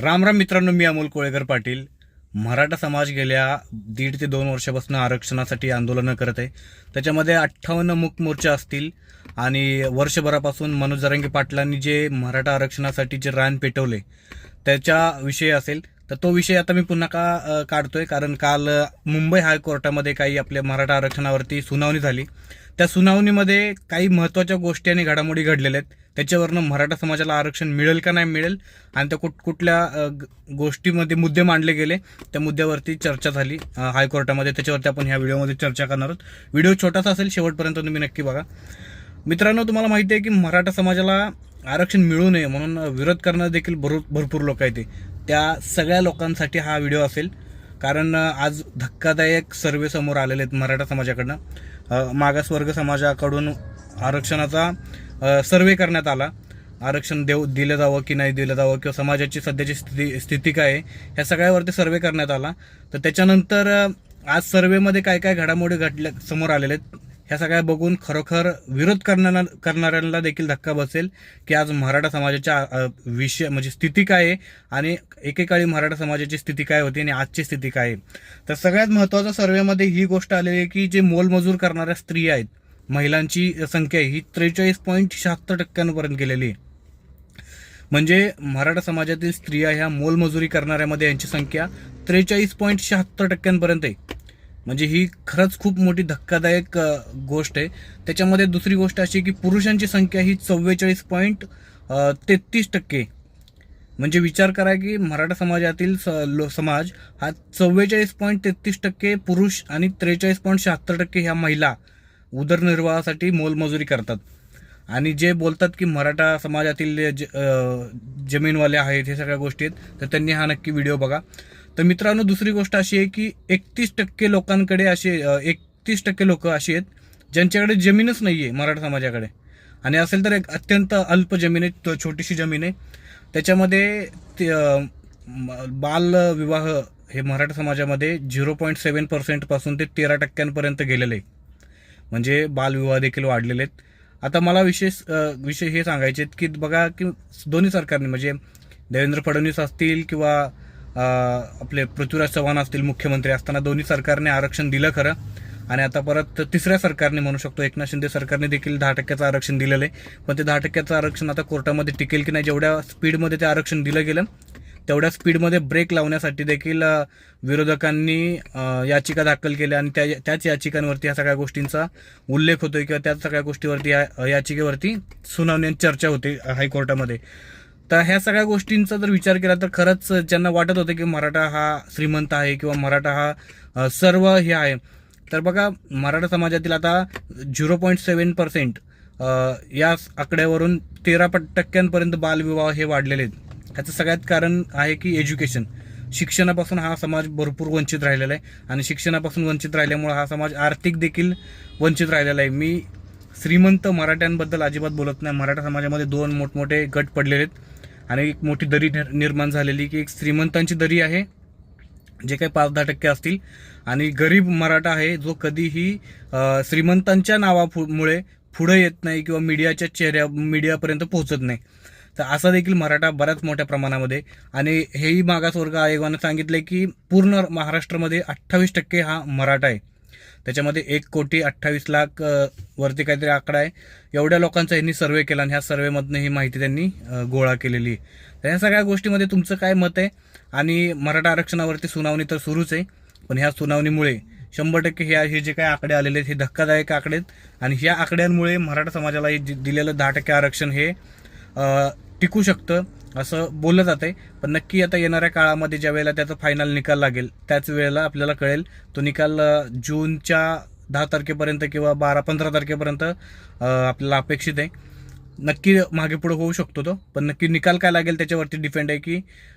राम राम मित्रांनो मी अमोल कोळेकर पाटील. मराठा समाज गेल्या दीड ते दोन वर्षापासून आरक्षणासाठी आंदोलनं करत आहे. त्याच्यामध्ये अठ्ठावन्न मुक मोर्चा असतील आणि वर्षभरापासून मनोज जरांगे पाटलांनी जे मराठा आरक्षणासाठी जे रान पेटवले त्याच्या विषय असेल. तर तो विषय आता मी पुन्हा का काढतोय. कारण काल मुंबई हायकोर्टामध्ये काही आपल्या मराठा आरक्षणावरती सुनावणी झाली. त्या सुनावणीमध्ये काही महत्त्वाच्या गोष्टी आणि घडामोडी घडलेल्या आहेत. त्याच्यावरनं मराठा समाजाला आरक्षण मिळेल का नाही मिळेल आणि त्या कुठ कुठल्या ग- गोष्टीमध्ये मुद्दे मांडले गेले त्या मुद्द्यावरती चर्चा झाली हायकोर्टामध्ये. त्याच्यावरती आपण ह्या व्हिडिओमध्ये चर्चा करणार आहोत. व्हिडिओ छोटासा असेल शेवटपर्यंत तुम्ही नक्की बघा. मित्रांनो तुम्हाला माहिती आहे की मराठा समाजाला आरक्षण मिळू नये म्हणून विरोध करणं देखील भरू भरपूर लोक आहेत ते. त्या सगळ्या लोकांसाठी हा व्हिडिओ असेल. कारण आज धक्कादायक सर्वे समोर आलेले आहेत मराठा समाजाकडनं. मागासवर्ग समाजाकडून आरक्षणाचा सर्वे करण्यात आला. आरक्षण देऊ दिलं जावं की नाही दिलं जावं किंवा समाजाची सध्याची स्थिती स्थिती काय आहे ह्या सगळ्यावरती सर्वे करण्यात आला. तर त्याच्यानंतर आज सर्वेमध्ये काय काय घडामोडी घडल्या समोर आलेल्या आहेत. ह्या सगळ्या बघून खरोखर विरोध करणाऱ्या करणाऱ्यांना देखील धक्का बसेल की आज मराठा समाजाच्या विषय म्हणजे स्थिती काय आहे आणि एकेकाळी मराठा समाजाची स्थिती काय होती आणि आजची स्थिती काय आहे. तर सगळ्यात महत्त्वाचा सर्वेमध्ये ही गोष्ट आलेली आहे की जे मोलमजूर करणाऱ्या स्त्रिया आहेत महिलांची संख्या ही त्रेचाळीस पॉईंट शहात्तर टक्क्यांपर्यंत गेलेली आहे. म्हणजे मराठा समाजातील स्त्रिया ह्या मोलमजुरी करणाऱ्यामध्ये यांची संख्या त्रेचाळीस पॉईंट शहात्तर टक्क्यांपर्यंत आहे. म्हणजे ही खरंच खूप मोठी धक्कादायक गोष्ट आहे. त्याच्यामध्ये दुसरी गोष्ट अशी की पुरुषांची संख्या ही चव्वेचाळीस पॉईंट तेहतीस टक्के. म्हणजे विचार करा की मराठा समाजातील स लो समाज हा चव्वेचाळीस पॉईंट तेहतीस टक्के पुरुष आणि त्रेचाळीस पॉईंट शहात्तर टक्के ह्या महिला उदरनिर्वाहासाठी मोलमजुरी करतात. आणि जे बोलतात की मराठा समाजातील ज जमीनवाले आहेत हे सगळ्या गोष्टी आहेत तर त्यांनी हा नक्की व्हिडिओ बघा. तर मित्रांनो दुसरी गोष्ट अशी आहे की एकतीस टक्के लोकांकडे असे एकतीस टक्के लोक अशी आहेत ज्यांच्याकडे जमीनच नाही आहे मराठा समाजाकडे. आणि असेल तर एक अत्यंत अल्प जमीन आहे तो छोटीशी जमीन आहे. त्याच्यामध्ये ते, बालविवाह हे मराठा समाजामध्ये झिरो पॉईंट सेवन पर्सेंटपासून ते तेरा टक्क्यांपर्यंत गेलेले आहे. म्हणजे बालविवाह देखील वाढलेले आहेत. आता मला विशेष विषय हे सांगायचे आहेत की बघा की दोन्ही सरकारने म्हणजे देवेंद्र फडणवीस असतील किंवा आपले पृथ्वीराज चव्हाण असतील मुख्यमंत्री असताना दोन्ही सरकारने आरक्षण दिलं खरं. आणि आता परत तिसऱ्या सरकारने म्हणू शकतो एकनाथ शिंदे सरकारने देखील दहा टक्क्याचं आरक्षण दिलेलं आहे. पण ते दहा टक्क्याचं आरक्षण आता कोर्टामध्ये टिकेल की नाही जेवढ्या स्पीडमध्ये ते आरक्षण दिलं गेलं तेवढ्या स्पीडमध्ये ब्रेक लावण्यासाठी देखील विरोधकांनी याचिका दाखल केल्या. आणि त्या त्याच याचिकांवरती ह्या सगळ्या गोष्टींचा उल्लेख होतोय किंवा त्याच सगळ्या गोष्टीवरती या याचिकेवरती सुनावणी आणि चर्चा होते हायकोर्टामध्ये. तर ह्या सगळ्या गोष्टींचा जर विचार केला तर खरंच ज्यांना वाटत होतं की मराठा हा श्रीमंत आहे किंवा मराठा हा सर्व हे आहे तर बघा मराठा समाजातील आता झिरो पॉईंट सेवन पर्सेंट या आकड्यावरून तेरा टक्क्यांपर्यंत बालविवाह हे वाढलेले आहेत. ह्याचं सगळ्यात कारण आहे की एज्युकेशन. शिक्षणापासून हा समाज भरपूर वंचित राहिलेला आहे आणि शिक्षणापासून वंचित राहिल्यामुळे हा समाज आर्थिक देखील वंचित राहिलेला आहे. मी श्रीमंत मराठ्यांबद्दल अजिबात बोलत नाही. मराठा समाजामध्ये दोन मोठमोठे गट पडलेले आहेत आणि एक मोठी दरी निर- निर्माण झालेली की एक श्रीमंतांची दरी आहे जे काही पाच दहा टक्के असतील. आणि गरीब मराठा आहे जो कधीही श्रीमंतांच्या नावामुळे पुढे येत नाही किंवा मीडियाच्या चेहऱ्या मीडियापर्यंत पोहोचत नाही. तर असा देखील मराठा बऱ्याच मोठ्या प्रमाणामध्ये. आणि हेही मागासवर्ग आयोगानं सांगितले की पूर्ण महाराष्ट्रामध्ये अठ्ठावीस टक्के हा मराठा आहे. त्याच्यामध्ये एक कोटी अठ्ठावीस लाख वरती काहीतरी आकडा आहे. एवढ्या लोकांचा यांनी सर्वे केला आणि ह्या सर्वेमधनं ही माहिती त्यांनी गोळा केलेली आहे. तर ह्या सगळ्या गोष्टीमध्ये तुमचं काय मत आहे? आणि मराठा आरक्षणावरती सुनावणी तर सुरूच आहे पण ह्या सुनावणीमुळे शंभर टक्के ह्या हे जे काही आकडे आलेले आहेत हे धक्कादायक आकडे आहेत. आणि ह्या आकड्यांमुळे मराठा समाजाला हे दिलेलं दहा टक्के आरक्षण हे टिकू शकतं असं बोललं जात आहे. पण नक्की आता येणाऱ्या काळामध्ये ज्या वेळेला त्याचा फायनल निकाल लागेल त्याच वेळेला आपल्याला कळेल तो निकाल जूनच्या दहा तारखेपर्यंत किंवा बारा पंधरा तारखेपर्यंत आपल्याला अपेक्षित आहे. नक्की मागे पुढे होऊ शकतो तो पण नक्की निकाल काय लागेल त्याच्यावरती डिपेंड आहे की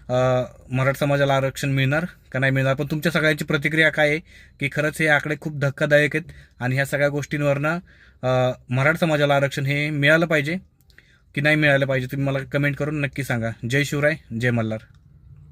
मराठा समाजाला आरक्षण मिळणार का नाही मिळणार. पण तुमच्या सगळ्यांची प्रतिक्रिया काय आहे की खरंच हे आकडे खूप धक्कादायक आहेत आणि ह्या सगळ्या गोष्टींवरनं मराठा समाजाला आरक्षण हे मिळालं पाहिजे की नाही मिळालं पाहिजे तुम्ही मला कमेंट करून नक्की सांगा. जय शिवराय जय मल्हार.